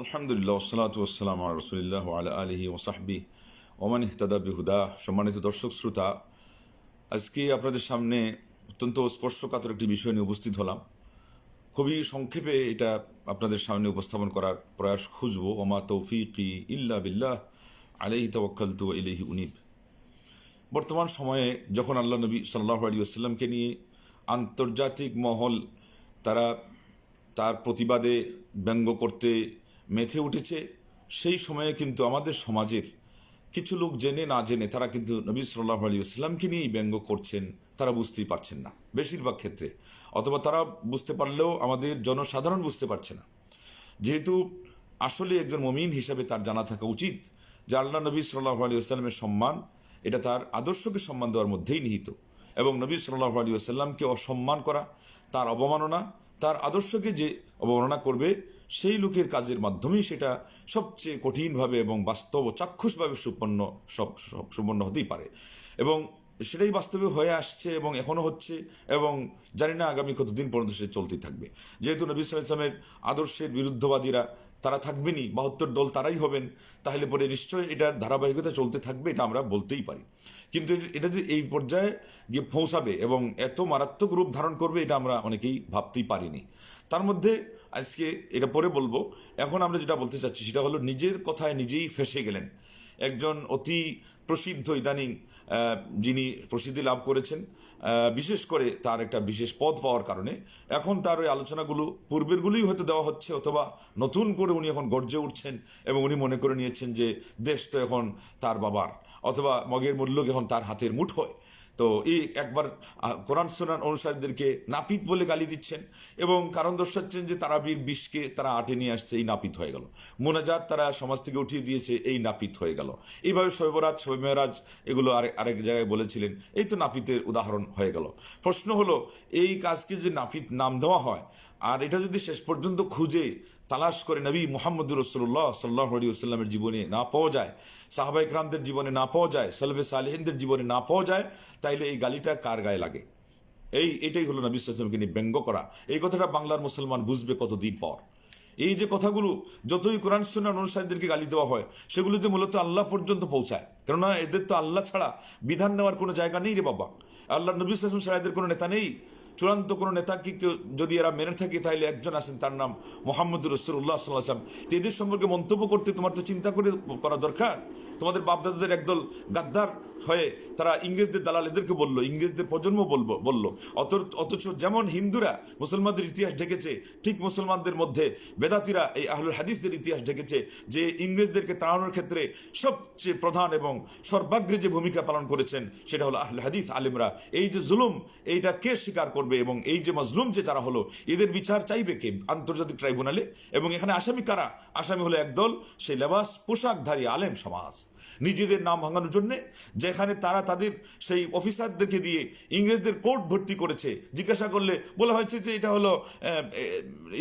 আলহামদুলিল্লাহ ওসালাত ওসালাম রসুলিল্লাহ আলা আলহি ওসাহবি ওমান ইহতাদা বিহুদা। সম্মানিত দর্শক, শ্রোতা, আজকে আপনাদের সামনে অত্যন্ত স্পর্শকাতর একটি বিষয় নিয়ে উপস্থিত হলাম। খুবই সংক্ষেপে এটা আপনাদের সামনে উপস্থাপন করার প্রয়াস খুঁজব। ওমা তৌফিকি ইল্লা বিল্লাহ আলহি তওয়াক্কালতু ইলাইহি উনিব। বর্তমান সময়ে যখন আল্লাহ নবী সাল্লাহ আলী আসসালামকে নিয়ে আন্তর্জাতিক মহল তারা তার প্রতিবাদে ব্যঙ্গ করতে মেতে উঠেছে। সেই সময়ে কিন্তু আমাদের সমাজের কিছু লোক জেনে না জেনে তারা কিন্তু নবী সাল্লাহ আলী আসসালামকে নিয়েই ব্যঙ্গ করছেন, তারা বুঝতেই পারছেন না বেশিরভাগ ক্ষেত্রে। অথবা তারা বুঝতে পারলেও আমাদের জনসাধারণ বুঝতে পারছে না। যেহেতু আসলে একজন মমিন হিসাবে তার জানা থাকা উচিত যে আল্লাহ নবী সাল্লাহ আলী আসসালামের সম্মান, এটা তার আদর্শকে সম্মান দেওয়ার মধ্যেই নিহিত। এবং নবী সাল্লাহ আলী আসাল্লামকে অসম্মান করা, তার অবমাননা, তার আদর্শকে যে অবমাননা করবে সেই লোকের কাজের মাধ্যমেই সেটা সবচেয়ে কঠিনভাবে এবং বাস্তব চাক্ষুষভাবে সুপন্ন, সব সুপন্ন হতেই পারে। এবং সেটাই বাস্তবে হয়ে আসছে এবং এখনও হচ্ছে এবং জানি না আগামী কতদিন পর্যন্ত সে চলতেই থাকবে। যেহেতু নবী ইসলামের আদর্শের বিরুদ্ধবাদীরা, তারা থাকবেনই, বাহাত্তর দল তারাই হবেন, তাহলে পরে নিশ্চয়ই এটার ধারাবাহিকতা চলতে থাকবে এটা আমরা বলতেই পারি। কিন্তু এটা যে এই পর্যায়ে গিয়ে পৌঁছাবে এবং এত মারাত্মক রূপ ধারণ করবে এটা আমরা অনেকেই ভাবতেই পারিনি। তার মধ্যে আজকে এটা পরে বলব। এখন আমরা যেটা বলতে চাচ্ছি, সেটা হলো নিজের কথায় নিজেই ফেসে গেলেন। একজন অতি প্রসিদ্ধ ইদানিং যিনি প্রসিদ্ধি লাভ করেছেন বিশেষ করে তার একটা বিশেষ পদ পাওয়ার কারণে। এখন তার ওই আলোচনাগুলো পূর্বেরগুলোই হয়তো দেওয়া হচ্ছে, অথবা নতুন করে উনি এখন গর্জে উঠছেন এবং উনি মনে করে নিয়েছেন যে দেশ তো এখন তার বাবার, অথবা মগের মূল্য এখন তার হাতের মুঠোয়। তো এই একবার কোরআন সোনান অনুসারীদেরকে নাপিত বলে গালি দিচ্ছেন এবং কারণ দর্শাচ্ছেন যে তারাবির বিষকে তারা আটে নিয়ে আসছে, এই নাপিত হয়ে গেল। মোনাজাত তারা সমাজ থেকে উঠিয়ে দিয়েছে, এই নাপিত হয়ে গেল। এইভাবে শৈবরাজ শৈমেরাজ এগুলো আরেক আরেক জায়গায় বলেছিলেন, এই তো নাপিতের উদাহরণ হয়ে গেল। প্রশ্ন হলো, এই কাজকে যে নাপিত নাম দেওয়া হয়, আর এটা যদি শেষ পর্যন্ত খুঁজে তালাশ করে নবী মোহাম্মদ রসুল্লাহ সাল্লাহ আলী আসাল্লামের জীবনে না পাওয়া যায় সাহাবা ইকরামদের জীবনে না পাওয়া যায় সালভে সালেহিনদের জীবনে না পাওয়া যায়, তাইলে এই গালিটা কার গায়ে লাগে? এই, এটাই হলো নবী সাল্লামকে নিয়ে ব্যঙ্গ করা। এই কথাটা বাংলার মুসলমান বুঝবে কতদিন পর। এই যে কথাগুলো, যতই কোরআন সুন্নাহ অনুসারীদেরকে গালি দেওয়া হয় সেগুলো যে মূলত আল্লাহ পর্যন্ত পৌঁছায়। কেননা এদের তো আল্লাহ ছাড়া বিধান নেওয়ার কোনো জায়গা নেই রে বাবা। আল্লাহ নবী সাল্লাম ছাড়া এদের কোনো নেতা নেই। চূড়ান্ত কোনো নেতাকে কেউ যদি এরা মেনে থাকে, তাহলে একজন আছেন তার নাম মোহাম্মদ রসুল্লাহ সাল্লাহ তো এদের সম্পর্কে মন্তব্য করতে তোমার তো চিন্তা করে করা দরকার। তোমাদের বাপদাদাদের একদল গাদ্দার হয়ে তারা ইংরেজদের দালাল এদেরকে বলল, ইংরেজদের প্রজন্ম বলব, বলল। অত অথচ যেমন হিন্দুরা মুসলমানদের ইতিহাস ঢেকেছে ঠিক মুসলমানদের মধ্যে বেদাতিরা এই আহলুল হাদিসদের ইতিহাস ঢেকেছে যে ইংরেজদেরকে তাড়ানোর ক্ষেত্রে সবচেয়ে প্রধান এবং সর্বাগ্রে যে ভূমিকা পালন করেছেন সেটা হলো আহলে হাদিস আলিমরা। এই যে জুলুম, এইটা কে স্বীকার করবে এবং এই যে মজলুম যে তারা হলো, এদের বিচার চাইবে কে? আন্তর্জাতিক ট্রাইব্যুনালে? এবং এখানে আসামি কারা? আসামি হলো একদল, সেই লেবাস পোশাকধারী আলেম সমাজ। নিজেদের নাম ভাঙানোর জন্য, যেখানে তারা তাদের সেই অফিসারদেরকে দিয়ে ইংরেজদের কোর্ট ভর্তি করেছে। জিজ্ঞাসা করলে বলা হয়েছে যে এটা হলো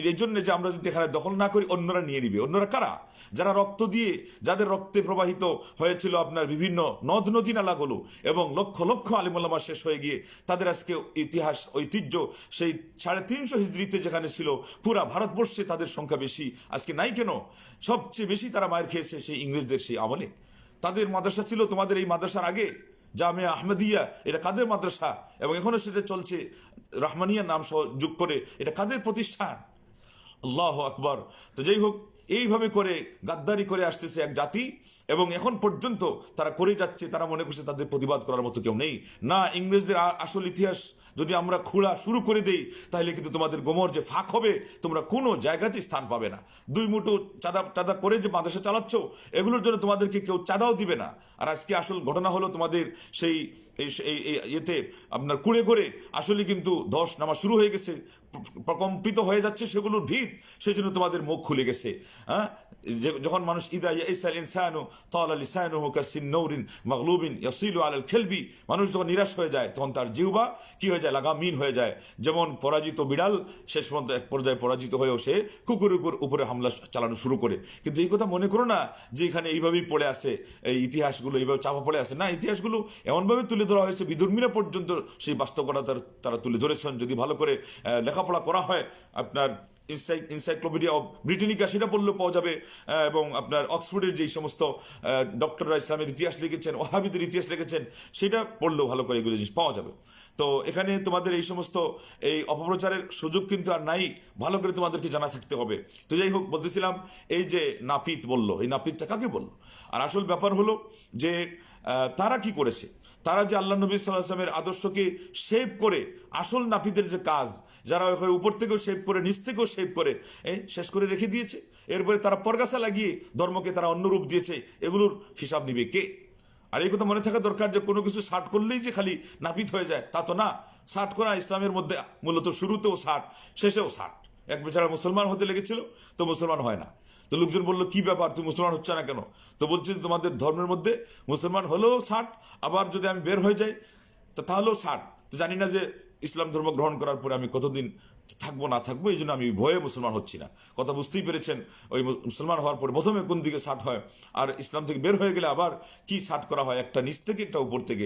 এর জন্য যে আমরা যদি এখানে দখল না করি, অন্যরা নিয়ে নিবে। অন্যরা কারা? যারা রক্ত দিয়ে, যাদের রক্তে প্রবাহিত হয়েছিল আপনার বিভিন্ন নদ নদী নালাগুলো এবং লক্ষ লক্ষ আলিমুল্লামা শেষ হয়ে গিয়ে, তাদের আজকে ইতিহাস, ঐতিহ্য সেই সাড়ে তিনশো হিজড়িতে যেখানে ছিল, পুরা ভারতবর্ষে তাদের সংখ্যা বেশি। আজকে নাই কেন? সবচেয়ে বেশি তারা মায়ের খেয়েছে সেই ইংরেজদের সেই আমলে। তাদের মাদ্রাসা ছিল তোমাদের এই মাদ্রাসার আগে? জামিয়া আহমেদিয়া, এটা কাদের মাদ্রাসা? এবং এখনও সেটা চলছে, রহমানিয়া নাম সহ যোগ করে, এটা কাদের প্রতিষ্ঠান? আল্লাহ আকবর। তো যাই হোক, এইভাবে করে গাদ্দারি করে আসতেছে এক জাতি, এবং এখন পর্যন্ত তারা করে যাচ্ছে, তারা মনে করছে তাদের প্রতিবাদ করার মতো কেউ নেই। না ইংরেজদের আসল ইতিহাস যদি আমরা খোলা শুরু করে দেই, তাহলে কিন্তু তোমাদের গোমর যে ফাঁক হবে, তোমরা কোনো জায়গাতেই স্থান পাবে না। দুই মুঠো চাঁদা চাঁদা করে যে মাদ্রাসা চালাচ্ছ, এগুলোর জন্য তোমাদেরকে কেউ চাঁদাও দিবে না। আর আজকে আসল ঘটনা হলো তোমাদের সেই ইয়েতে আপনার কুড়ে করে আসলে কিন্তু ধস নামা শুরু হয়ে গেছে প্রকম্পিত হয়ে যাচ্ছে সেগুলোর ভিত সেই জন্য তোমাদের মুখ খুলে গেছে। হ্যাঁ? যখন মানুষ, ইদা ইসাল ইনসানু তাল লিসানুহু কাসিন্নৌরিন মাগলুবিন ইয়াসিলু আলাল খেলবি। মানুষ যখন নিরাশ হয়ে যায়, তখন তার জিহবা কি হয়ে যায়? লাগামিন হয়ে যায়। যেমন পরাজিত বিড়াল, শেষ পর্যন্ত এক পর্যায়ে পরাজিত হয়েও সে কুকুর কুকুরের উপরে হামলা চালানো শুরু করে। কিন্তু এই কথা মনে করো না যে এখানে এইভাবেই পড়ে আছে, এই ইতিহাসগুলো এইভাবে চাপা পড়ে আছে। না, ইতিহাসগুলো এমনভাবে তুলে ধরা হয়েছে বিধর্মীরা পর্যন্ত সেই বাস্তবতা তারা তুলে ধরেছেন। যদি ভালো করে লেখাপড়া করা হয়, আপনার ইনসাইক্লোপিডিয়া অফ ব্রিটেনিকা সেটা পড়লেও পাওয়া যাবে এবং আপনার অক্সফোর্ডের যেই সমস্ত ডক্টররা ইসলামের ইতিহাস লিখেছেন ওহাবিদের ইতিহাস লিখেছেন, সেটা পড়লেও ভালো করে এগুলো জিনিস পাওয়া যাবে। তো এখানে তোমাদের এই সমস্ত, এই অপপ্রচারের সুযোগ কিন্তু আর নাই, ভালো করে তোমাদেরকে জানা থাকতে হবে। তো যাই হোক, বলতেছিলাম, এই যে নাপিত বলল, এই নাপিতটা কাকে বলল? আর আসল ব্যাপার হলো যে তারা কি করেছে? তারা যে আল্লাহ নবী সাল্লাহ আসলামের আদর্শকে শেভ করে আসল নাপিতের যে কাজ যারা ওখানে উপর থেকেও শেভ করে, নিচ থেকেও শেভ করে শেষ করে রেখে দিয়েছে। এরপরে তারা পরগাছা লাগিয়ে ধর্মকে তারা অন্য রূপ দিয়েছে। এগুলোর হিসাব নিবে কে? আর এই কথা মনে থাকা দরকার যে কোনো কিছু ষাট করলেই যে খালি নাপিত হয়ে যায়, তা তো না। ষাট করা ইসলামের মধ্যে মূলত শুরুতেও ষাট, শেষেও ষাট। এক বেচারা মুসলমান হতে লেগেছিল, তো মুসলমান হয় না। তো লোকজন বলল, কি ব্যাপার তুমি মুসলমান হচ্ছে না কেন? তো বলছি তোমাদের ধর্মের মধ্যে মুসলমান হলেও ষাট, আবার যদি আমি বের হয়ে যাই তাহলেও ষাট। তো জানি না যে ইসলাম ধর্ম গ্রহণ করার পরে আমি কতদিন থাকব, না থাকব, এই জন্য আমি ভয়ে মুসলমান হচ্ছি না। কথা বুঝতেই পেরেছেন, ওই মুসলমান হওয়ার পরে প্রথমে কোন দিকে ষাট হয়, আর ইসলাম থেকে বের হয়ে গেলে আবার কি ষাট করা হয়? একটা নিচ থেকে, একটা উপর থেকে।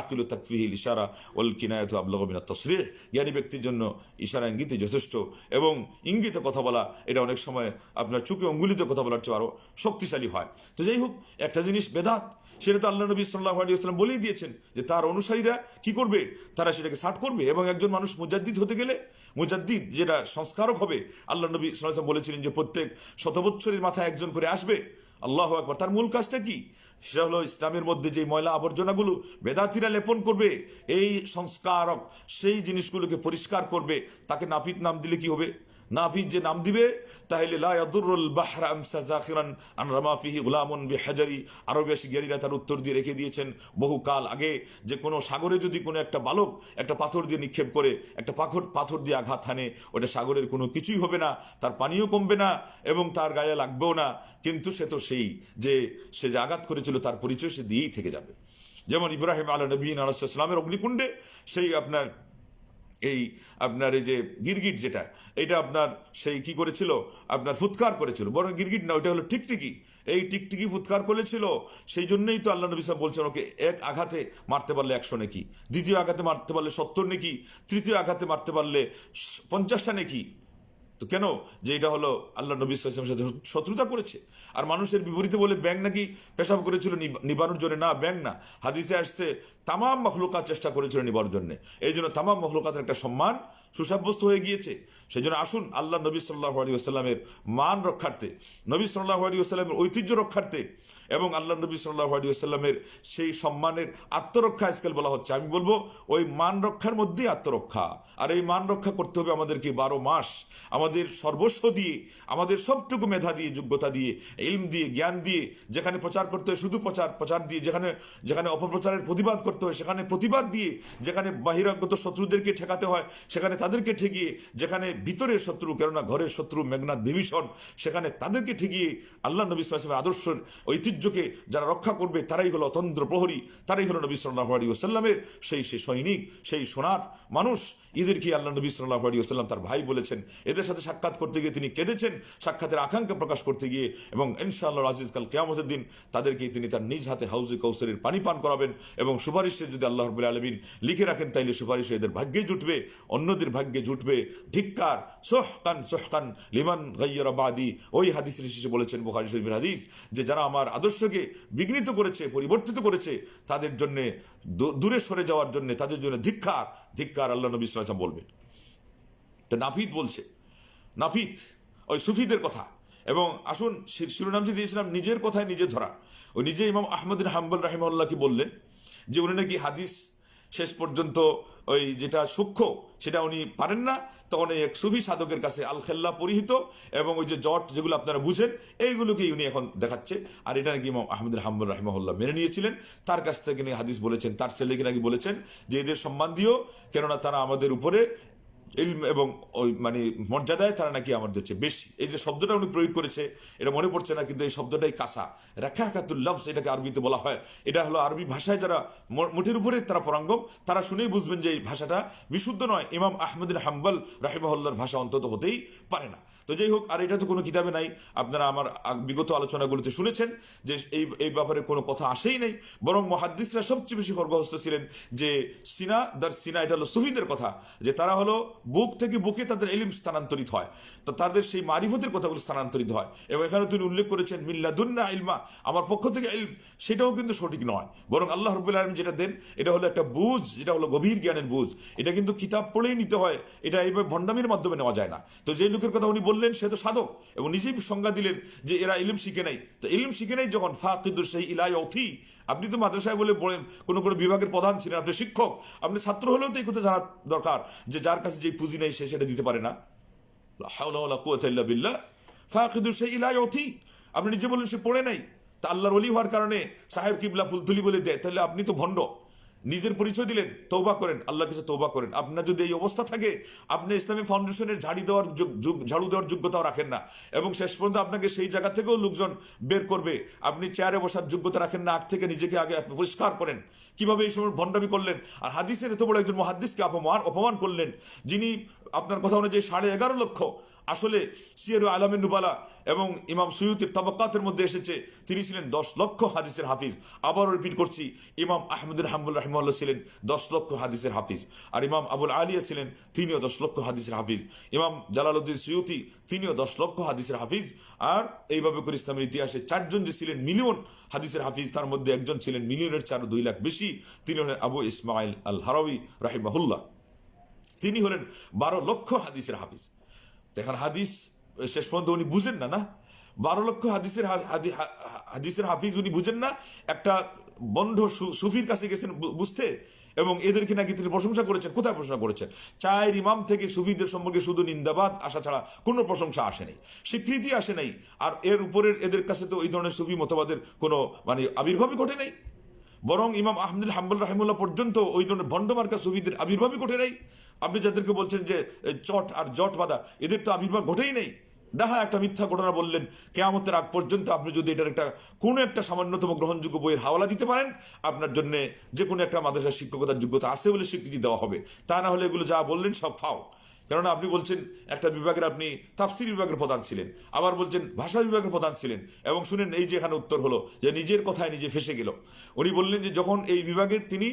আকিল তাকফিহিল ইশারা ওল কিনায়ত আবলগমিনা তসরিহ। জ্ঞানী ব্যক্তির জন্য ইশারা ইঙ্গিতে যথেষ্ট এবং ইঙ্গিতে কথা বলা, এটা অনেক সময় আপনার চুকে অঙ্গুলিতে কথা বলার চেয়ে আরও শক্তিশালী হয়। তো যাই হোক, একটা জিনিস বেদাত সেটা তো আল্লাহ নবী সাল্লাহ আলী আসলাম বলেই দিয়েছেন যে তার অনুসারীরা কি করবে? তারা সেটাকে ষাট করবে এবং একজন মানুষ মুজাদ্দিদ হতে গেলে, মুজাদ্দিদ যেটা সংস্কারক হবে, আল্লাহ নবী সাল্লাম বলেছিলেন যে প্রত্যেক শত বৎসরের মাথায় একজন করে আসবে। আল্লাহ একবার তার মূল কাজটা কি? সেটা হলো ইসলামের মধ্যে যে ময়লা আবর্জনাগুলো বেদাতিরা লেপন করবে, এই সংস্কারক সেই জিনিসগুলোকে পরিষ্কার করবে, তাকে নাপিত নাম দিলে কি হবে? নাপিত যে নাম দিবে, তাহলে লা ইয়াদুরুল বাহরা আমসা জাখিরান আন রামা ফিহি গুলামুন বিহাজারি। আরবিয়াসী জ্ঞানীরা তার উত্তর দিয়ে রেখে দিয়েছেন বহুকাল আগে যে কোনো সাগরে যদি কোনো একটা বালক একটা পাথর দিয়ে নিক্ষেপ করে, একটা পাথর পাথর দিয়ে আঘাত হানে, ওটা সাগরের কোনো কিছুই হবে না, তার পানিও কমবে না এবং তার গায়ে লাগবেও না। কিন্তু সে তো সেই যে সে যে আঘাত করেছিল, তার পরিচয় সে দিয়েই থেকে যাবে। যেমন ইব্রাহিম আলা নবীন আলাইসালামের অগ্নিকুণ্ডে, সেই আপনার এই আপনার এই যে গিরগিট যেটা এটা আপনার সেই কি করেছিল? আপনার ফুৎকার করেছিল। বরং গিরগিট না, ওইটা হলো টিকটিকি। এই টিকটিকি ফুৎকার করেছিল, সেই জন্যই তো আল্লাহ নবী সাহেব বলছেন, ওকে, এক আঘাতে মারতে পারলে একশো নেকি, দ্বিতীয় আঘাতে মারতে পারলে সত্তর নেকি, তৃতীয় আঘাতে মারতে পারলে পঞ্চাশটা নেকি। তো কেন? যে এটা হলো আল্লাহ নবী সাল্লামের সাথে শত্রুতা করেছে। আর মানুষের বিপরীতে বলে ব্যাংক নাকি পেশাব করেছিল নিব- নিবারণ জন্য। না ব্যাং না। হাদিসে আসছে, তামাম মখলুকাত চেষ্টা করেছিল নিবার জন্য। এই জন্য তামাম মখলুকাতের একটা সম্মান সুসাব্যস্ত হয়ে গিয়েছে। সেই জন্য আসুন আল্লাহ নবী সাল্লাহ আলী আসাল্লামের মান রক্ষার্থে, নবী সাল্লাহ আলী আসাল্লামের ঐতিহ্য রক্ষার্থে এবং আল্লাহ নবী সাল্লাহ আলী আসাল্লামের সেই সম্মানের আত্মরক্ষা আজকাল বলা হচ্ছে। আমি বলব, ওই মান রক্ষার মধ্যেই আত্মরক্ষা। আর এই মান রক্ষা করতে হবে আমাদেরকে বারো মাস। আমাদের সর্বস্ব দিয়ে, আমাদের সবটুকু মেধা দিয়ে, যোগ্যতা দিয়ে, ইলম দিয়ে, জ্ঞান দিয়ে, যেখানে প্রচার করতে হয় শুধু প্রচার প্রচার দিয়ে, যেখানে যেখানে অপপ্রচারের প্রতিবাদ করতে হয় সেখানে প্রতিবাদ দিয়ে, যেখানে বাহিরাগত শত্রুদেরকে ঠেকাতে হয় সেখানে তাদেরকে ঠেকিয়ে যেখানে ভিতরের শত্রু, কেননা ঘরের শত্রু মেঘনাথ বিভীষণ, সেখানে তাদেরকে ঠেকিয়ে আল্লাহ নবী সাল্লামের আদর্শের ঐতিহ্যকে যারা রক্ষা করবে, তারাই হলো অতন্ত্র প্রহরী, তারাই হলো নবী সাল্লাহ আলী ওসাল্লামের সেই সেই সৈনিক, সেই সোনার মানুষ। এদেরকে আল্লাহ নবী সাল্লাহ আলী ওসাল্লাম তার ভাই বলেছেন? এদের সাথে সাক্ষাৎ করতে গিয়ে তিনি কেঁদেছেন? সাক্ষাতের আকাঙ্ক্ষা প্রকাশ করতে গিয়ে এবং ইনশাআল্লাহ আজিজ কাল কেয়ামতের দিন তাদেরকে তিনি তার নিজ হাতে হাউজে কৌসরের পানি পান করাবেন এবং সুপারিশে যদি আল্লাহ রবুল আলমিন লিখে রাখেন, তাইলে সুপারিশে এদের ভাগ্যে জুটবে, অন্যদের ভাগ্যে জুটবে। ধিক্কার, সোহকান সোহকান লিমান গাইয়ারাবাদি ওই হাদিস শেষে বলেছেন বুখারি শরীফের হাদিস যে যারা আমার আদর্শকে বিঘ্নিত করেছে, পরিবর্তিত করেছে, তাদের জন্য দূরে সরে যাওয়ার জন্য তাদের জন্য ধিক্ষার ধিক্ষার আল্লাহ নবী ইসলাম বলবেন। তো নাফিদ বলছে, নাফিদ, ওই সুফিদের কথা। এবং আসুন শিরোনাম যে দিয়েছিলাম, নিজের কথায় নিজে ধরা। ওই নিজে ইমাম আহমদিন হাম্বল রাহিমাল্লাহকে বললেন, যে উনি নাকি হাদিস শেষ পর্যন্ত ওই যেটা সূক্ষ্ম, সেটা উনি পারেন না তখন এই এক সুফি সাধকের কাছে আল খেল্লা পরিহিত এবং ওই যে জট যেগুলো আপনারা বুঝেন, এইগুলোকে উনি এখন দেখাচ্ছে। আর এটা নাকি ইমাম আহমদ হাম্বুল রাহিমহল্লা মেনে নিয়েছিলেন। তার কাছ থেকে নিয়ে হাদিস বলেছেন, তার ছেলেকে নাকি বলেছেন যে এদের সম্মান দিও কেননা তারা আমাদের উপরে ইলম এবং ওই মানে মর্যাদায় তারা নাকি আমাদের চেয়ে বেশি, এই যে শব্দটা উনি প্রয়োগ করেছে, এটা মনে পড়ছে না, কিন্তু এই শব্দটাই কাঁসা রেখা কাতুল লফস এটাকে আরবিতে বলা হয়। এটা হলো আরবি ভাষায় যারা মোটের মুঠের উপরে তারা পরাঙ্গম, তারা শুনেই বুঝবেন যে এই ভাষাটা বিশুদ্ধ নয়। ইমাম আহমদিন হাম্বল রাহিবাহুল্লার ভাষা অন্তত হতেই পারে না। তো যাই হোক, আর এটা তো কোনো কিতাবে নাই। আপনারা আমার বিগত আলোচনাগুলোতে শুনেছেন যে এই এই ব্যাপারে কোনো কথা আসেই নাই। বরং মহাদ্দিসরা সবচেয়ে বেশি খর্গহস্ত ছিলেন যে সিনা, দার সিনা, এটা হলো সুফিদের কথা। যে তারা হলো বুক থেকে বুকে তাদের এলিম স্থানান্তরিত হয়। তো তাদের সেই মারিফতের কথাগুলো স্থানান্তরিত হয়। এবং এখানে তিনি উল্লেখ করেছেন, মিল্লাদুন্না ইলমা, আমার পক্ষ থেকে ইলম, সেটাও কিন্তু সঠিক নয়। বরং আল্লাহ রবুল আলম যেটা দেন, এটা হলো একটা বুঝ, যেটা হলো গভীর জ্ঞানের বুঝ। এটা কিন্তু কিতাব পড়েই নিতে হয়। এটা এইভাবে ভণ্ডামির মাধ্যমে নেওয়া যায় না। তো যে লোকের কথা উনি বললেন সে তো সাধক। এবং নিজেই সংজ্ঞা দিলেন যে এরা ইলিম শিখে নাই। তো ইলিম শিখে নাই যখন? ফাকিদুর সেই ইলাই অথি আপনি তো মাদ্রাসায় বলে পড়েন, কোনো কোনো বিভাগের প্রধান ছিলেন, আপনি শিক্ষক। আপনি ছাত্র হলেও তো এই কথা জানা দরকার যে যার কাছে যে পুঁজি নেই সে সেটা দিতে পারে না। বিল্লাহ। ফাকিদুর সেই ইলাই অথি আপনি নিজে বললেন সে পড়ে নাই। তা আল্লাহর অলি হওয়ার কারণে সাহেব কিবলা ফুলতুলি বলে দেয়, তাহলে আপনি তো ভণ্ড। নিজের পরিচয় দিলেন তৌবা করেন আল্লাহ কাছে তৌবা করেন। আপনার যদি এই অবস্থা থাকে, আপনি ইসলামী ফাউন্ডেশনের ঝাড়ি দেওয়ার ঝাড়ু দেওয়ার যোগ্যতাও রাখেন না। এবং শেষ পর্যন্ত আপনাকে সেই জায়গা থেকেও লোকজন বের করবে। আপনি চেয়ারে বসার যোগ্যতা রাখেন না, আগ থেকে নিজেকে আগে আপনি পরিষ্কার করেন। কীভাবে এই সময় ভণ্ডামি করলেন? আর হাদিসের এত বড় একজন মহাদ্দিসকে অপমান অপমান করলেন, যিনি আপনার কথা অনুযায়ী সাড়ে এগারো লক্ষ আসলে সিয়ারু আলমের নুবালা এবং ইমাম সৈয়দের তাবাক্কাতের মধ্যে এসেছে, তিনি ছিলেন দশ লক্ষ হাদিসের হাফিজ। আবারও রিপিট করছি, ইমাম আহমদুল হাম্বুল রহমাল্লাহ ছিলেন দশ লক্ষ হাদিসের হাফিজ। আর ইমাম আবুল আলিয়া ছিলেন, তিনিও দশ লক্ষ হাদিসের হাফিজ। ইমাম জালালউদ্দিন সৈয়দি তিনিও দশ লক্ষ হাদিসের হাফিজ। আর এইভাবে করে ইসলামের ইতিহাসে চারজন যে ছিলেন মিলিয়ন হাদিসের হাফিজ, তার মধ্যে একজন ছিলেন মিলিয়নের চার দুই লাখ বেশি, তিনি হলেন আবু ইসমাইল আল হারাউই রাহিমাহুল্লাহ। তিনি হলেন বারো লক্ষ হাদিসের হাফিজ। দেখেন হাদিস শেষ পর্যন্ত উনি বুঝেন না না? বারো লক্ষ হাদিসের হাদি- হাদিসের হাফিজ উনি বুঝেন না। একটা বন্ধ সুফির কাছে গেছেন বুঝতে? এবং এদেরকে নাকি তিনি প্রশংসা করেছেন। কোথায় প্রশংসা করেছেন? চায়ের ইমাম থেকে সুফিদের সম্পর্কে শুধু নিন্দাবাদ আসা ছাড়া কোনো প্রশংসা আসে নাই। স্বীকৃতি আসে নাই। আর এর উপরের এদের কাছে তো এই ধরনের সুফি মতবাদের কোনো মানে আবির্ভাবই ঘটে নাই। বরং ইমাম আহমদুল হাম্বুল রাহিমুল্লাহ পর্যন্ত ওই ধরনের ভণ্ড মার্কা সুফিদের আবির্ভাবই ঘটে নাই। আপনি যাদেরকে বলছেন যে চট আর জট বাঁধা, এদের তো আবির্ভাব ঘটেই নেই। ডাহা একটা মিথ্যা ঘটনা বললেন, কেয়ামতের আগ পর্যন্ত আপনি যদি এটার একটা, কোনো একটা সামান্যতম গ্রহণযোগ্য বইয়ের হাওলা দিতে পারেন, আপনার জন্য যে কোনো একটা মাদ্রাসার শিক্ষকতার যোগ্যতা আছে বলে স্বীকৃতি দেওয়া হবে। তা না হলে এগুলো যা বললেন সব ফাও। কেননা আপনি বলছেন একটা বিভাগের আপনি তাফসির বিভাগের প্রধান ছিলেন, আবার বলছেন ভাষা বিভাগের প্রধান ছিলেন, এবং শুনেন এই যে এখানে উত্তর হলো যে নিজের কথায় নিজে ফেসে গেল। উনি বললেন যে যখন এই বিভাগের তিনি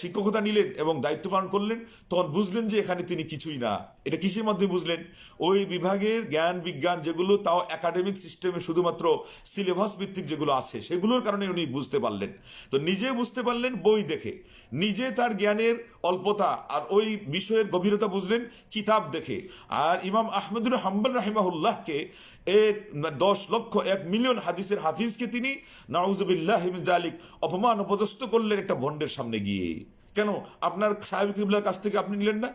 শিক্ষকতা নিলেন এবং দায়িত্ব পালন করলেন, তখন বুঝলেন যে এখানে তিনি কিছুই না। এটা কিসের মাধ্যমে বুঝলেন। ওই বিভাগের জ্ঞান, বিজ্ঞান যেগুলো, তাও একাডেমিক সিস্টেমে শুধুমাত্র সিলেবাস ভিত্তিক যেগুলো আছে, সেগুলোর কারণে উনি বুঝতে পারলেন। তো নিজে বুঝতে পারলেন, বই দেখে। নিজে তার জ্ঞানের অল্পতা আর ওই বিষয়ের গভীরতা বুঝলেন, কিতাব দেখে। আর ইমাম আহমদুর হাম্বল রাহিমাহুল্লাহকে এক দশ লক্ষ এক মিলিয়ন হাদিসের হাফিজকে তিনি নাউজুবিল্লাহ জালিক অপমান অপদস্থ করলেন একটা ভণ্ডের সামনে গিয়ে। কেন? আপনার সাহেব কিবলার কাছ থেকে আপনি নিলেন না?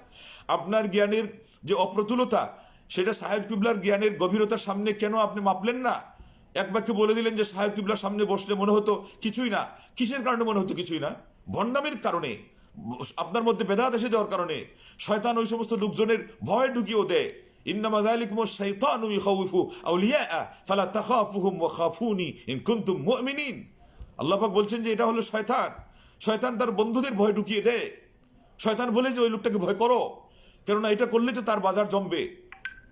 আপনার জ্ঞানের যে অপ্রতুলতা, সেটা সাহেব কিবলার জ্ঞানের গভীরতার সামনে কেন আপনি মাপলেন না? এক বাক্যে বলে দিলেন যে, সাহেব কিবলার সামনে বসলে মনে হতো কিছুই না। কিসের কারণে মনে হতো কিছুই না? ভণ্ডামের কারণে, আপনার মধ্যে বেদাত এসে যাওয়ার কারণে। শয়তান ওই সমস্ত লোকজনের ভয় ঢুকিয়েও দেয়। ইন্নামা যালিকুম শাইতানু ইখাউফু আউলিয়া ফালা তাখাফুহুম ওয়া খাফুনি ইন কুনতুম মুমিনিন। আল্লাহ পাক বলছেন যে, এটা হলো শয়তান। শয়তান তার বন্ধুদের ভয় ঢুকিয়ে দেয়। শয়তান বলে যে, ওই লোকটাকে ভয় করো। কেননা এটা করলে তো তার বাজার জমবে।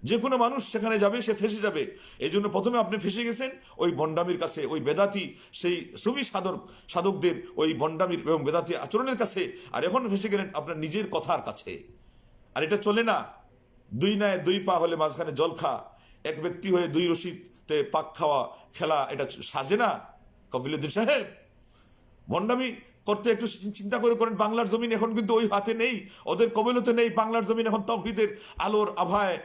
যে কোনো মানুষ সেখানে যাবে, সে ফেসে যাবে। এই জন্য প্রথমে আপনি ফেসে গেছেন ওই ভণ্ডামির কাছে, ওই বেদাতি, সেই সুফি সাধক, সাধকদের ওই ভণ্ডামির এবং বেদাতি আচরণের কাছে। আর এখন ফেসে গেলেন আপনার নিজের কথার কাছে। আর এটা চলে না। দুই নায় দুই পা হলে মাঝখানে জল খা। এক ব্যক্তি হয়ে দুই রশিদতে পাক খাওয়া খেলা, এটা সাজে না? কপিলুদ্দিন সাহেব, ভণ্ডামি করতে একটু চিন্তা করে করেন, বাংলার জমিন এখন কিন্তু ওই হাতে নেই, ওদের কবিলতে নেই, বাংলার জমিন এখন তৌহিদের আলোর আভায়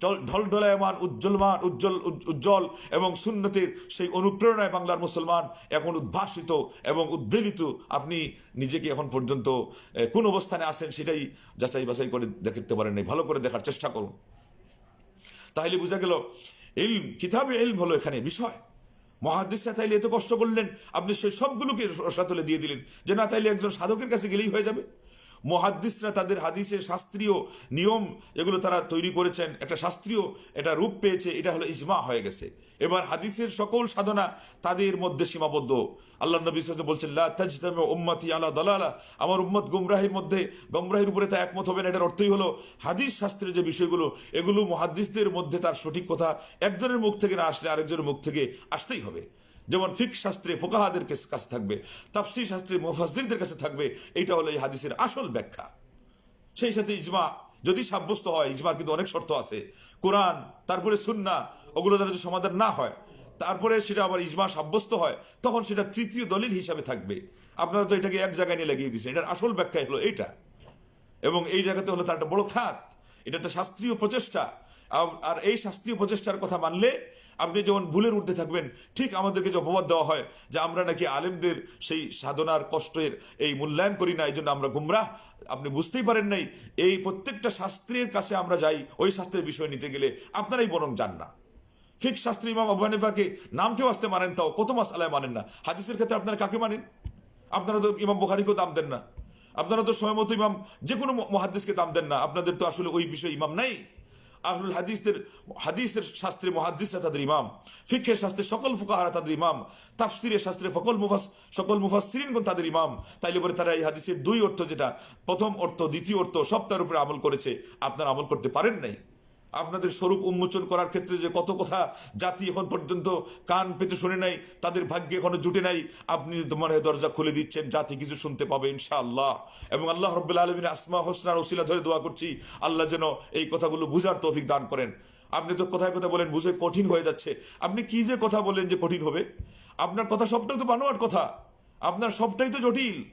ঢল- ঢলঢলায়মান, উজ্জ্বলমান, উজ্জ্বল উজ্জ্বল এবং সুন্নতের সেই অনুপ্রেরণায় বাংলার মুসলমান এখন উদ্ভাসিত এবং উদ্বেলিত। আপনি নিজেকে এখন পর্যন্ত কোন অবস্থানে আসেন সেটাই যাচাই বাছাই করে দেখতে পারেন ভালো করে দেখার চেষ্টা করুন। তাহলে বোঝা গেল, ইলম, কিতাবে ইলম হলো এখানে বিষয়। মহাদিসা তাইলে এত কষ্ট করলেন? আপনি সেই সবগুলোকে রসাতলে দিয়ে দিলেন। যে না তাইলে একজন সাধকের কাছে গেলেই হয়ে যাবে। মহাদ্দিসরা তাদের হাদিসের শাস্ত্রীয় নিয়ম এগুলো তারা তৈরি করেছেন। একটা শাস্ত্রীয়, এটা রূপ পেয়েছে, এটা হলো ইজমা হয়ে গেছে। এবার হাদিসের সকল সাধনা তাদের মধ্যে সীমাবদ্ধ। আল্লাহ নবী ওয়াসাল্লাম বলছেন, লা তাজতামু উম্মতি আলা দালালা। আমার উম্মত গুমরাহির মধ্যে, গুমরাহির উপরে তা একমত হবে না, এটার অর্থই হলো হাদিস শাস্ত্রের যে বিষয়গুলো, এগুলো মুহাদ্দিসদের মধ্যে তার সঠিক কথা একজনের মুখ থেকে না আসলে আরেকজনের মুখ থেকে আসতেই হবে। যেমন ফিক শাস্ত্রে ফোকাহাদের কাছে থাকবে, তাফসির শাস্ত্রে মুফাসসিরদের কাছে থাকবে এটা হলো এই হাদিসের আসল ব্যাখ্যা। সেই সাথে ইজমা, যদি সাব্যস্ত হয় ইজমা কিন্তু অনেক শর্ত আছে। কোরআন, তারপরে সুন্না, ওগুলো দ্বারা যদি সমাধান না হয়, তারপরে সেটা আবার ইজমা সাব্যস্ত হয়, তখন সেটা তৃতীয় দলিল হিসাবে থাকবে। আপনারা তো এটাকে এক জায়গায় নিয়ে লাগিয়ে দিচ্ছেন এটার আসল ব্যাখ্যা হলো এইটা। এবং এই জায়গাতে হলো তার একটা বড় খাত, এটা একটা শাস্ত্রীয় প্রচেষ্টা। আর এই শাস্ত্রীয় প্রচেষ্টার কথা মানলে আপনি যেমন ভুলের ঊর্ধ্বে থাকবেন, ঠিক আমাদেরকে যে অপবাদ দেওয়া হয় যে আমরা নাকি আলেমদের সেই সাধনার কষ্টের এই মূল্যায়ন করি না এই জন্য আমরা গুমরাহ, আপনি বুঝতেই পারেন নাই, এই প্রত্যেকটা শাস্ত্রের কাছে আমরা যাই, ওই শাস্ত্রের বিষয় নিতে গেলে আপনারাই বরং যান না। ফিক শাস্ত্রী ইমাম আবু হানিফাকে নাম কেউ আসতে মানেন তাও কত মাস আলায় মানেন না? হাদিসের ক্ষেত্রে আপনারা কাকে মানেন? আপনারা তো ইমাম বুখারিকেও দাম দেন না। আপনারা তো সময় মতো ইমাম যে কোনো মহাদ্দিসকে দাম দেন না। আপনাদের তো আসলে ওই বিষয়ে ইমাম নাই। আহলুল হাদিসদের, হাদিসের শাস্ত্রে মহাদিসরা তাদের ইমাম। ফিক্ষের শাস্ত্রে সকল ফুকাহারা তাদের ইমাম। তাফসিরের শাস্ত্রে সকল মুফাস, সকল মুফাসসিরিনগণ তাদের ইমাম। তাইলে পরে তারা এই হাদিসের দুই অর্থ যেটা, প্রথম অর্থ, দ্বিতীয় অর্থ, সব তার উপরে আমল করেছে। আপনারা আমল করতে পারেন নাই। আপনাদের স্বরূপ উন্মোচন করার ক্ষেত্রে যে কত কথা জাতি এখন পর্যন্ত কান পেতে শুনে নাই, তাদের ভাগ্যে এখনও জুটে নাই, আপনি তোমার দরজা খুলে দিচ্ছেন, জাতি কিছু শুনতে পাবে ইনশাআল্লাহ। এবং আল্লাহ রব্বুল আলমিন আসমা হোসনার ওসিলা ধরে দোয়া করছি, আল্লাহ যেন এই কথাগুলো বুঝার তৌফিক দান করেন। আপনি তো কোথায় কোথায় বলেন, বুঝে কঠিন হয়ে যাচ্ছে। আপনি কি যে কথা বলেন যে কঠিন হবে? আপনার কথা সবটাই তো বানোয়ার কথা। আপনার সবটাই তো জটিল।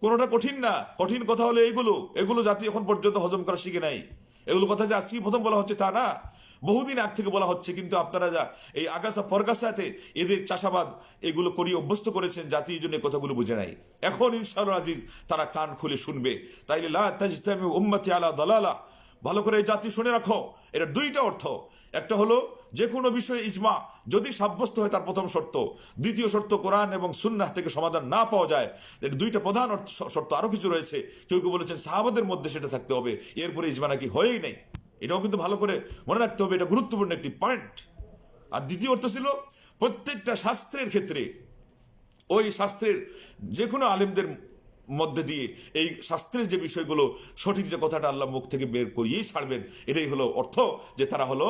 কোনোটা কঠিন না। কঠিন কথা হলে এগুলো। এগুলো জাতি এখন পর্যন্ত হজম করা শিখে নাই। এগুলো কথা যে আজকেই প্রথম বলা হচ্ছে তা না। বহুদিন আগ থেকে বলা হচ্ছে, কিন্তু আপনারা যা এই আগাছা ফরগাছাতে এদের চাষাবাদ এগুলো করিয়ে অভ্যস্ত করেছেন জাতির জন্য কথাগুলো বুঝে নাই। এখন ইনশাআল্লাহ আজিজ তারা কান খুলে শুনবে। তাইলে লা তাজতামি উম্মতি আলা দালালা। ভালো করে এই জাতি শুনে রাখো। এটা দুইটা অর্থ। একটা হলো যে কোনো বিষয়ে ইজমা যদি সাব্যস্ত হয় তার প্রথম শর্ত, দ্বিতীয় শর্ত কোরআন এবং সুন্নাহ থেকে সমাধান না পাওয়া যায় এর দুইটা প্রধান শর্ত আরও কিছু রয়েছে। কেউ কেউ বলেছেন সাহাবাদের মধ্যে সেটা থাকতে হবে, এরপরে ইজমা নাকি হয়েই নেই। এটাও কিন্তু ভালো করে মনে রাখতে হবে, এটা গুরুত্বপূর্ণ একটি পয়েন্ট আর দ্বিতীয় অর্থ ছিল, প্রত্যেকটা শাস্ত্রের ক্ষেত্রে, ওই শাস্ত্রের যে কোনো আলেমদের মধ্যে দিয়ে এই শাস্ত্রের যে বিষয়গুলো, সঠিক যে কথাটা আল্লাহ মুখ থেকে বের করিয়েই ছাড়বেন, এটাই হলো অর্থ যে তারা হলো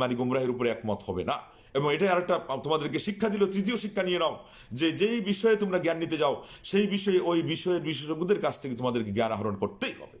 মানে গুমরাহের উপরে একমত হবে না। এবং এটাই আরেকটা, তোমাদেরকে শিক্ষা দিল, তৃতীয় শিক্ষা নিয়ে নাও, যে যেই বিষয়ে তোমরা জ্ঞান নিতে যাও, সেই বিষয়ে ওই বিষয়ের বিশেষজ্ঞদের কাছ থেকে তোমাদেরকে জ্ঞান আহরণ করতেই হবে।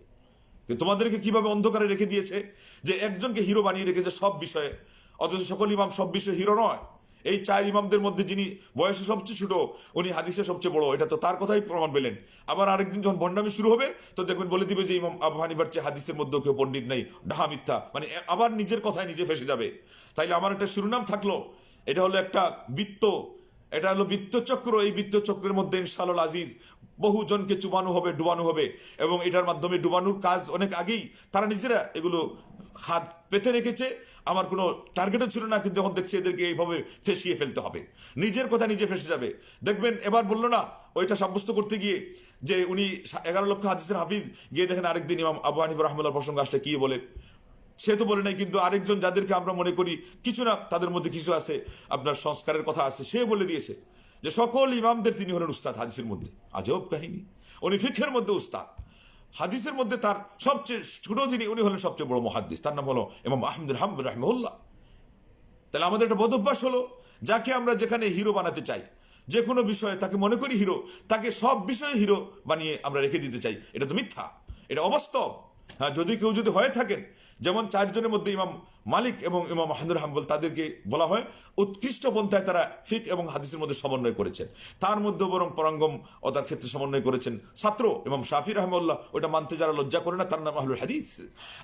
তোমাদেরকে কীভাবে অন্ধকারে রেখে দিয়েছে, যে একজনকে হিরো বানিয়ে রেখেছে সব বিষয়ে, অথচ সকল ইমাম সব বিষয়ে হিরো নয়। এই চার ইমামদের মধ্যে যিনি বয়সে সবচেয়ে ছোট, উনি হাদিসে সবচেয়ে বড়। এটা তো তার কথাই প্রমাণ পেলেন। আবার আরেকদিন যখন ভণ্ডামি শুরু হবে, তো দেখবেন বলে দিবে যে ইমাম আবু চেয়ে হাদিসের মধ্যে কেউ পণ্ডিত নেই। ঢাহা মিথ্যা। মানে আবার নিজের কথায় নিজে ফেসে যাবে। তাইলে আমার একটা শিরোনাম থাকল। এটা হলো একটা বৃত্ত। এটা হলো বৃত্তচক্র এই বৃত্তচক্রের মধ্যে ইনশাআল্লাহ আজিজ বহু জনকে চুবানো হবে, ডুবানো হবে। এবং এটার মাধ্যমে ডুবানোর কাজ অনেক আগেই তারা নিজেরা এগুলো হাত পেতে রেখেছে, আমার কোনো টার্গেটও ছিল না, কিন্তু এখন দেখছি এদেরকে এইভাবে ফেসিয়ে ফেলতে হবে। নিজের কথা নিজে ফেসে যাবে। দেখবেন, এবার বলল না, ওইটা সাব্যস্ত করতে গিয়ে যে উনি এগারো লক্ষ হাদিসের হাফিজ, গিয়ে দেখেন আরেকদিন ইমাম আবু হানিফ রহমুল্লাহ প্রসঙ্গ আসলে কি বলে। সে তো বলে নাই, কিন্তু আরেকজন যাদেরকে আমরা মনে করি, কিছু না, তাদের মধ্যে কিছু আছে, আপনার সংস্কারের কথা আছে, সে বলে দিয়েছে যে সকল ইমামদের তিনি হলেন উস্তাদ হাদিসের মধ্যে। আজব কাহিনী। উনি ফিখের মধ্যে উস্তাদ। হাদিসের মধ্যে তার সবচেয়ে ছোট যিনি, উনি হলেন সবচেয়ে বড় মহাদিস তার নাম হলো এমাম আহমদুল হামদ রাহমহুল্লাহ। তাহলে আমাদের একটা বদভ্যাস হলো, যাকে আমরা যেখানে হিরো বানাতে চাই যে কোনো বিষয়ে তাকে মনে করি হিরো তাকে সব বিষয়ে হিরো বানিয়ে আমরা রেখে দিতে চাই। এটা তো মিথ্যা, এটা অবাস্তব। হ্যাঁ যদি কেউ যদি হয়ে থাকেন যেমন চারজনের মধ্যে ইমাম মালিক এবং ইমাম মাহাদুর হাম্বল তাদেরকে বলা হয়, উৎকৃষ্ট পন্থায় তারা ফিক এবং হাদিসের মধ্যে সমন্বয় করেছেন। তার মধ্যে বরং পরাঙ্গম ও তার ক্ষেত্রে সমন্বয় করেছেন ছাত্র এবং শাফি রহমল্লাহ ওটা মানতে যারা লজ্জা করে না, তার নাম হলো হাদিস।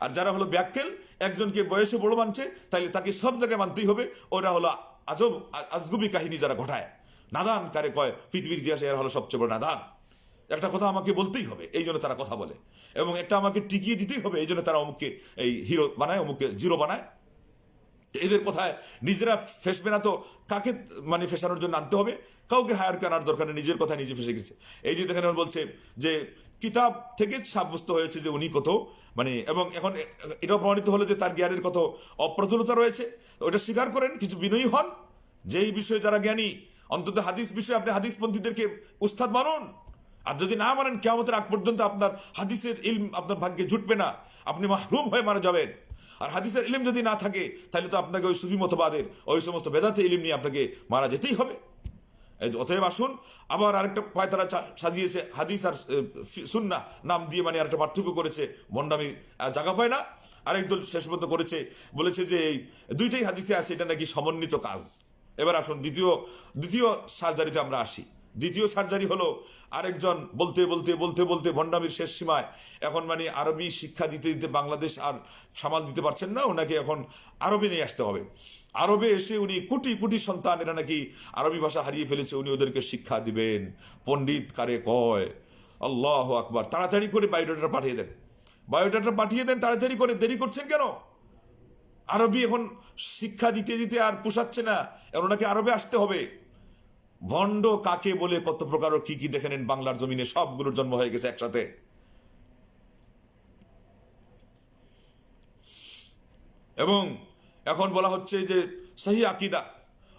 আর যারা হলো ব্যাক্কেল, একজনকে বয়সে বড় মানছে, তাইলে তাকে সব জায়গায় মানতেই হবে। ওরা হলো আজব, আজগুবি কাহিনী যারা ঘটায়। নাদান কারে কয়, পৃথিবীর ইতিহাসে এরা হলো সবচেয়ে বড় নাদান। একটা কথা আমাকে বলতেই হবে, এই জন্য তারা কথা বলে। এবং এটা আমাকে টিকিয়ে দিতেই হবে, এই জন্য তারা অমুককে এই হিরো বানায়, অমুককে জিরো বানায়। এদের কথায় নিজেরা ফেসবে না তো কাকে মানে ফেসানোর জন্য আনতে হবে? কাউকে হায়ার করার দরকার নেই, নিজের কথায় নিজে ফেসে গেছে। এই যে দেখেন বলছে যে কিতাব থেকে সাব্যস্ত হয়েছে যে উনি কত মানে এবং এখন এটাও প্রমাণিত হলো যে তার জ্ঞানের কত অপ্রতুলতা রয়েছে। ওটা স্বীকার করেন, কিছু বিনয়ী হন। যেই বিষয়ে যারা জ্ঞানী, অন্তত হাদিস বিষয়ে আপনি হাদিসপন্থীদেরকে উস্তাদ মানুন আর যদি না মানেন কেমতের আগ পর্যন্ত আপনার হাদিসের ইলম আপনার ভাগ্যে জুটবে না। আপনি মাহরুম হয়ে মারা যাবেন। আর হাদিসের ইলম যদি না থাকে, তাহলে তো আপনাকে ওই সুফি মতবাদের, ওই সমস্ত বেদাতে ইলিম নিয়ে আপনাকে মারা যেতেই হবে। অতএব আসুন, আবার আরেকটা পায় তারা সাজিয়েছে, হাদিস আর সুন্না নাম দিয়ে মানে আরেকটা পার্থক্য করেছে আর জায়গা পায় না। আরেক দল শেষ পর্যন্ত করেছে, বলেছে যে এই দুইটাই হাদিসে আছে, এটা নাকি সমন্বিত কাজ। এবার আসুন, দ্বিতীয় দ্বিতীয় সার্জারিতে আমরা আসি। দ্বিতীয় সার্জারি হলো আরেকজন বলতে বলতে বলতে বলতে ভণ্ডামির শেষ সীমায়। এখন মানে আরবি শিক্ষা দিতে দিতে বাংলাদেশ আর সামাল দিতে পারছেন না, ওনাকে এখন আরবে নিয়ে আসতে হবে। আরবে এসে উনি কোটি কোটি সন্তান, এরা নাকি আরবি ভাষা হারিয়ে ফেলেছে, উনি ওদেরকে শিক্ষা দিবেন। পণ্ডিত কারে কয়, আল্লাহ আকবার। তাড়াতাড়ি করে বায়োডাটা পাঠিয়ে দেন। বায়োডাটা পাঠিয়ে দেন, তাড়াতাড়ি করে দেরি করছেন কেন? আরবি এখন শিক্ষা দিতে দিতে আর পোষাচ্ছে না, এখন ওনাকে আরবে আসতে হবে। ভণ্ড কাকে বলে কত প্রকার কি কি দেখে নেন বাংলার জমিনে? সবগুলোর জন্ম হয়ে গেছে একসাথে। এবং এখন বলা হচ্ছে যে সহি আকিদা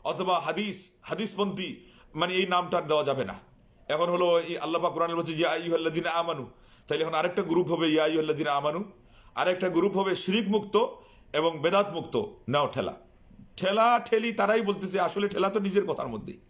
অথবা হাদিস, হাদিসপন্থী মানে এই নামটা দেওয়া যাবে না। এখন হলো এই আল্লাপা কোরআন বলছে ইয়া আইয়ুহাল্লাদিন আমানু। তাইলে এখন আরেকটা গ্রুপ হবে, ইয়া আইয়ুহাল্লাদিন আমানু। আরেকটা গ্রুপ হবে, শিরিক মুক্ত এবং বেদাত মুক্ত। নাও ঠেলা। ঠেলা ঠেলি তারাই বলতেছে, আসলে ঠেলা তো নিজের কথার মধ্যেই।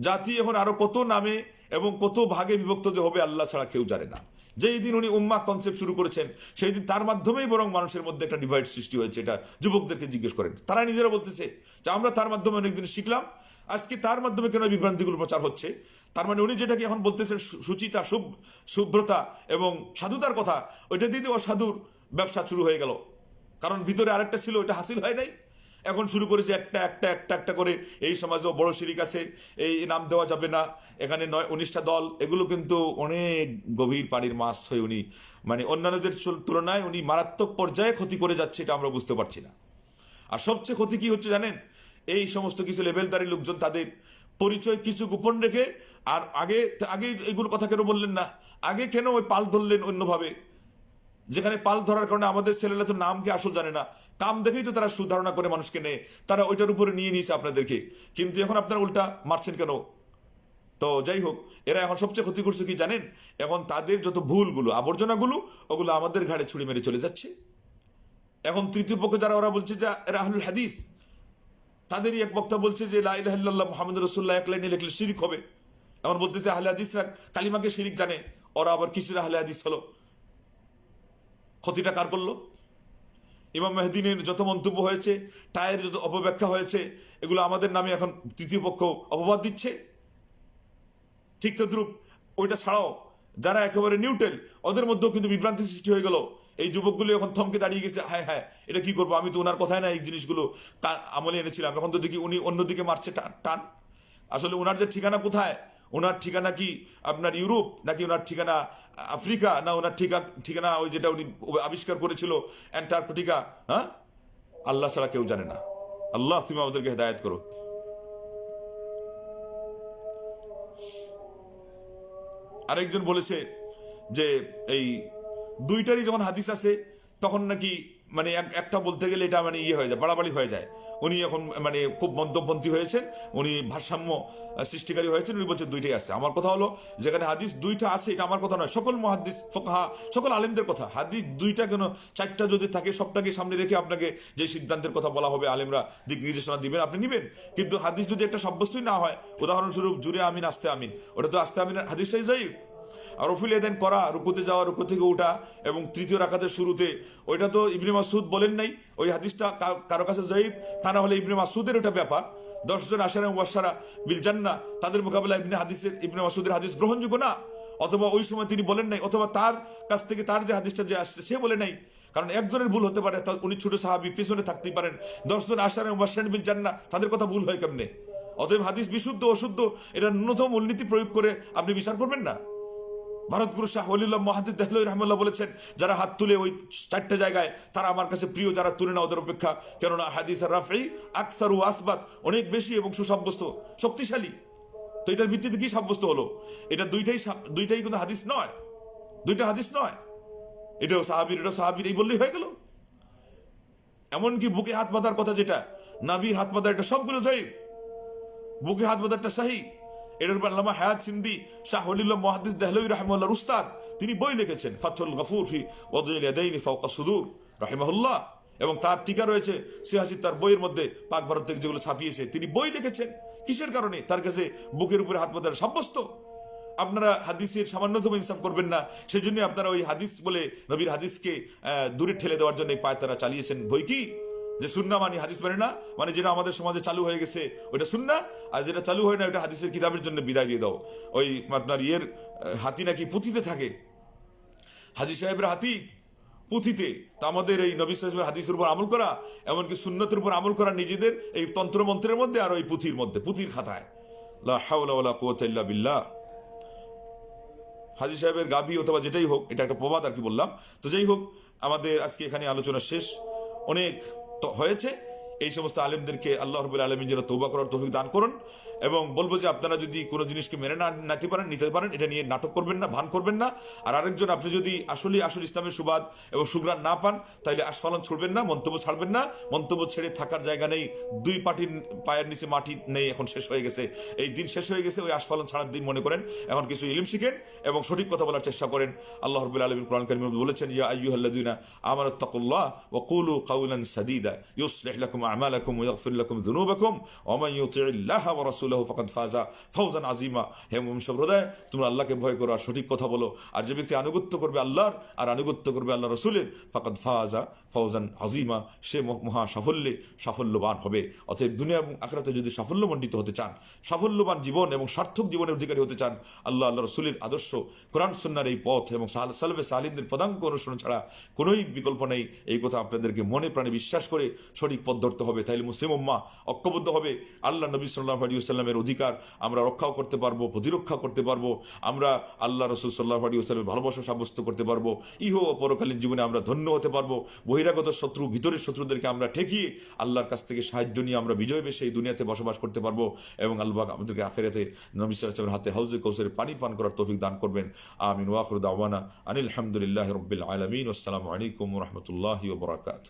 জাতি এখন আরও কত নামে এবং কত ভাগে বিভক্ত যে হবে আল্লাহ ছাড়া কেউ জানে না। যেই দিন উনি উম্মা কনসেপ্ট শুরু করেছেন, সেই দিন তার মাধ্যমেই বরং মানুষের মধ্যে একটা ডিভাইড সৃষ্টি হয়েছে, এটা যুবকদেরকে জিজ্ঞেস করেন। তারা নিজেরা বলতেছে যে আমরা তার মাধ্যমে অনেকদিন শিখলাম, আজকে তার মাধ্যমে কেন বিভ্রান্তিগুলো প্রচার হচ্ছে? তার মানে উনি যেটাকে এখন বলতেছেন সুচিতা, শুভ শুভ্রতা এবং সাধুতার কথা, ওইটা দিয়ে অসাধুর ব্যবসা শুরু হয়ে গেল। কারণ ভিতরে আরেকটা ছিল, ওইটা হাসিল হয় নাই। এখন শুরু করেছে একটা একটা একটা একটা করে এই সমাজেও বড় শিরিক আছে, এই নাম দেওয়া যাবে না। এখানে নয়, উনিশটা দল, এগুলো কিন্তু অনেক গভীর পানির মাছ হয়ে উনি মানে অন্যান্যদের তুলনায় উনি মারাত্মক পর্যায়ে ক্ষতি করে যাচ্ছে এটা আমরা বুঝতে পারছি না। আর সবচেয়ে ক্ষতি কি হচ্ছে জানেন? এই সমস্ত কিছু লেভেলদারি লোকজন তাদের পরিচয় কিছু গোপন রেখে, আর আগে আগে এগুলো কথা কেন বললেন না? আগে কেন ওই পাল ধরলেন অন্যভাবে? যেখানে পাল ধরার কারণে আমাদের ছেলেরা তো নামকে আসল জানে না। কাম দেখেই তো তারা সুধারণা করে মানুষকে নেয়। তারা ওইটার উপরে নিয়ে নিয়েছে আপনাদেরকে। কিন্তু এখন আপনারা উল্টা মারছেন কেন? তো যাই হোক, এরা এখন সবচেয়ে ক্ষতি করছে কি জানেন? এখন তাদের যত ভুলগুলো, আবর্জনাগুলো, ওগুলো আমাদের ঘাড়ে ছুড়ে মেরে চলে যাচ্ছে। এখন তৃতীয় পক্ষ যারা, ওরা বলছে যে, এরা আহলুল হাদিস। তাদেরই এক বক্তা বলছে যে লাইল্লাহ মোহাম্মদ রসুল্লাহ এক লাইনে লিখলে শিরিক হবে। এমন বলতেছে আহলে হাদিসরা কালিমাকে শিরিক জানে। ওরা আবার কিসের আহলে হাদিস হলো? ক্ষতিটা কার করল? ইমাম মেহদিনের যত মন্তব্য হয়েছে, টায়ের যত অপব্যাখ্যা হয়েছে, এগুলো আমাদের নামে এখন তৃতীয় পক্ষ অপবাদ দিচ্ছে। ঠিক তদ্রুপ, ওইটা ছাড়াও যারা একেবারে নিউটেল ওদের মধ্যেও কিন্তু বিভ্রান্তি সৃষ্টি হয়ে গেল। এই যুবকগুলো এখন থমকে দাঁড়িয়ে গেছে হ্যাঁ হ্যাঁ এটা কি করব? আমি তো ওনার কথায় না এই জিনিসগুলো আমলে এনেছিলাম। এখন তো দেখি উনি অন্যদিকে মারছে টান। আসলে ওনার যে ঠিকানা কোথায় ওনার ঠিকানা কি আপনার ইউরোপ, নাকি ওনার ঠিকানা আফ্রিকা, না ওনার ঠিকা ঠিকানা ওই যেটা উনি আবিষ্কার করেছিল, অ্যান্টার্কটিকা? হ্যাঁ? আল্লাহ ছাড়া কেউ জানে না। আল্লাহ তুমি আমাদেরকে হেদায়ত করো। আরেকজন বলেছে যে এই দুইটারই যখন হাদিস আছে, তখন নাকি মানে এক- একটা বলতে গেলে এটা মানে ইয়ে হয়ে যায়, বাড়াবাড়ি হয়ে যায়। উনি এখন মানে খুব মধ্যপন্থী হয়েছেন, উনি ভারসাম্য সৃষ্টিকারী হয়েছেন, উনি বলছেন দুইটাই আছে। আমার কথা হলো, যেখানে হাদিস দুইটা আছে, এটা আমার কথা নয়, সকল মহাদিস ফোকাহা, সকল আলেমদের কথা। হাদিস দুইটা কেন, চারটা যদি থাকে, সবটাকে সামনে রেখে আপনাকে যে সিদ্ধান্তের কথা বলা হবে, আলেমরা দিক নির্দেশনা দিবেন, আপনি নিবেন। কিন্তু হাদিস যদি একটা সাব্যস্তই না হয়, উদাহরণস্বরূপ জুড়ে আমিন, আস্তে আমিন, ওটা তো আস্তে আমিন হাদিসটাই আর রফুল এদেন করা রুকুতে যাওয়া, রুকু থেকে উঠা এবং তৃতীয় রাখাতে শুরুতে, ওইটা তো ইবনে মাসুদ বলেন নাই, ওই হাদিসটা কারও কাছে জয়ীব তা না হলে ইবনে মাসুদের ওটা ব্যাপার। দশজন আশারা মুবাসারা বিল জান্না তাদের মোকাবেলা ইবনে হাদিসের, ইবনে মাসুদের হাদিস গ্রহণযোগ্য না? অথবা ওই সময় তিনি বলেন নাই, অথবা তার কাছ থেকে তার যে হাদিসটা যে আসছে, সে বলে নাই। কারণ একজনের ভুল হতে পারে উনি ছোট সাহাবি, পেছনে থাকতেই পারেন। দশজন আশারা বিল জান্না তাদের কথা ভুল হয় কেমনে? অতএব হাদিস বিশুদ্ধ, অশুদ্ধ এটা ন্যূনতম মূলনীতি প্রয়োগ করে আপনি বিচার করবেন না? ভারতগুরু শাহ ওলিউল্লাহ মহাদিদ দেহলই রহমুল্লাহ বলেছেন, যারা হাত তুলে ওই চারটে জায়গায়, তারা আমার কাছে প্রিয়, যারা তুলে না ওদের অপেক্ষা। কেননা হাদিস রাফি আকসার ও আসবাদ অনেক বেশি এবং সুসাব্যস্ত, শক্তিশালী। তো এটার ভিত্তিতে কি সাব্যস্ত হলো? এটা দুইটাই দুইটাই কিন্তু হাদিস নয়। দুইটা হাদিস নয়। এটাও সাহাবির এটাও সাহাবির, এই বললেই হয়ে গেল। এমনকি বুকে হাত বাঁধার কথা যেটা নাবির হাত বাঁধার এটা সবগুলো জয়ীব বুকে হাত বাঁধারটা সাহি এটার উপর আল্লামা হায়াত সিন্দি শাহ হলিল্লাহ মহাদিস দেহলভি রহমাল্লাহর উস্তাদ, তিনি বই লিখেছেন ফাথুল গফুর ফি ওয়াদুল ইয়াদাইনি ফাওকা সুদূর, রাহিমাহুল্লাহ। এবং তার টিকা রয়েছে সিহাসিদ তার বইয়ের মধ্যে, পাক ভারত থেকে যেগুলো ছাপিয়েছে, তিনি বই লিখেছেন। কিসের কারণে? তার কাছে বুকের উপরে হাত বাঁধার সাব্যস্ত। আপনারা হাদিসের সামান্যতম ইনসাফ করবেন না সেই আপনারা ওই হাদিস বলে নবীর হাদিসকে দূরে ঠেলে দেওয়ার জন্য এই পায় তারা চালিয়েছেন। বই কি? যে সুন্না মানে হাদিস মানে না মানে যেটা আমাদের সমাজে চালু হয়ে গেছে, ওইটা সুন্না, আর যেটা চালু হয় না ওটা হাদিসের কিতাবের জন্য বিদায় দিয়ে দাও। ওই আপনার ইয়ের হাতি নাকি পুঁথিতে থাকে? হাজি সাহেবের হাতি পুঁথিতে। তা আমাদের এই নবী সাহেবের হাদিসের উপর আমল করা, এমনকি সুন্নতের উপর আমল করা নিজেদের এই তন্ত্রমন্ত্রের মধ্যে, আর ওই পুঁথির মধ্যে, পুঁথির খাতায়। বিল্লাহ। হাজি সাহেবের গাবি অথবা যেটাই হোক, এটা একটা প্রবাদ আর কি বললাম। তো যাই হোক, আমাদের আজকে এখানে আলোচনা শেষ। অনেক তো হয়েছে। এই সমস্ত আলেমদেরকে আল্লাহ রবুল আলমিন যেন তৌবা করার তৌফিক দান করুন এবং বলব যে আপনারা যদি কোনো জিনিসকে মেনে না নিতে পারেন নিতে পারেন, এটা নিয়ে নাটক করবেন না, ভান করবেন না। আর আরেকজন, আপনি যদি আসলে আসল ইসলামের সুবাদ এবং সুগ্রাণ না পান তাহলে আস্ফালন ছুড়বেন না, মন্তব্য ছাড়বেন না। মন্তব্য ছেড়ে থাকার জায়গা নেই, দুই পার্টির পায়ের নিচে মাটি নেই, এখন শেষ হয়ে গেছে। এই দিন শেষ হয়ে গেছে, ওই আস্ফালন ছাড়ার দিন মনে করেন। এখন কিছু ইলিম শিখেন এবং সঠিক কথা বলার চেষ্টা করেন। আল্লাহ রবুল আলমিন কোরআন করিম বলেছেন, ইয়া আইয়ুহাল্লাযীনা আমানু তাকুল্লাহ ওয়া কুলু কাওলান সাদীদা, ইউসলিহ লাকুম ইয়াগফির লাকুম যুনুবাকুম ওয়া মান ইউতি'িল্লাহ ওয়া রাসূলাহু ফাকাদ ফাজা ফাওজান আযীমা হে মুমিন সম্প্রদায়, তোমরা আল্লাহকে ভয় করো আর সঠিক কথা বলো। আর যে ব্যক্তি আনুগত্য করবে আল্লাহর আর আনুগত্য করবে আল্লাহ রসুলের, ফাকাদ ফাজা ফাওজান আযীমা, সে মহা সাফল্যে সাফল্যবান হবে। অতএব দুনিয়া এবং আখরাতে যদি সাফল্যমণ্ডিত হতে চান, সাফল্যবান জীবন এবং সার্থক জীবনের অধিকারী হতে চান, আল্লাহ আল্লাহ রসুলের আদর্শ, কোরআন, সুন্নার এই পথ এবং সাল- সালফে পদাঙ্ক অনুসরণ ছাড়া কোনোই বিকল্প নেই। এই কথা আপনাদেরকে মনে প্রাণে বিশ্বাস করে সঠিক পথ ধরতে হবে, তাইলে মুসলিম উম্মা ঐক্যবদ্ধ হবে। আল্লাহ নবী সাল্লাহ আলী সাল্লামের অধিকার আমরা রক্ষাও করতে পারব, প্রতিরক্ষা করতে পারব। আমরা আল্লাহ রসুল সাল্লাহ আলী সাল্লামের ভালোবাসা সাব্যস্ত করতে পারব। ইহ পরকালীন জীবনে আমরা ধন্য হতে পারব। বহিরাগত শত্রু, ভিতরের শত্রুদেরকে আমরা ঠেকিয়ে আল্লাহর কাছ থেকে সাহায্য নিয়ে আমরা বিজয় বেশে এই দুনিয়াতে বসবাস করতে পারব এবং আল্লাহ আমাদেরকে আখেরাতে নবী সাল্লামের হাতে হাউজে কৌসের পানি পান করার তৌফিক দান করবেন। আমিন। ওয়াখরুদ আওয়ানা আনিল হামদুলিল্লাহ রবিল আলমিন। আসসালামু আলাইকুম রহমতুল্লাহ বরাকাত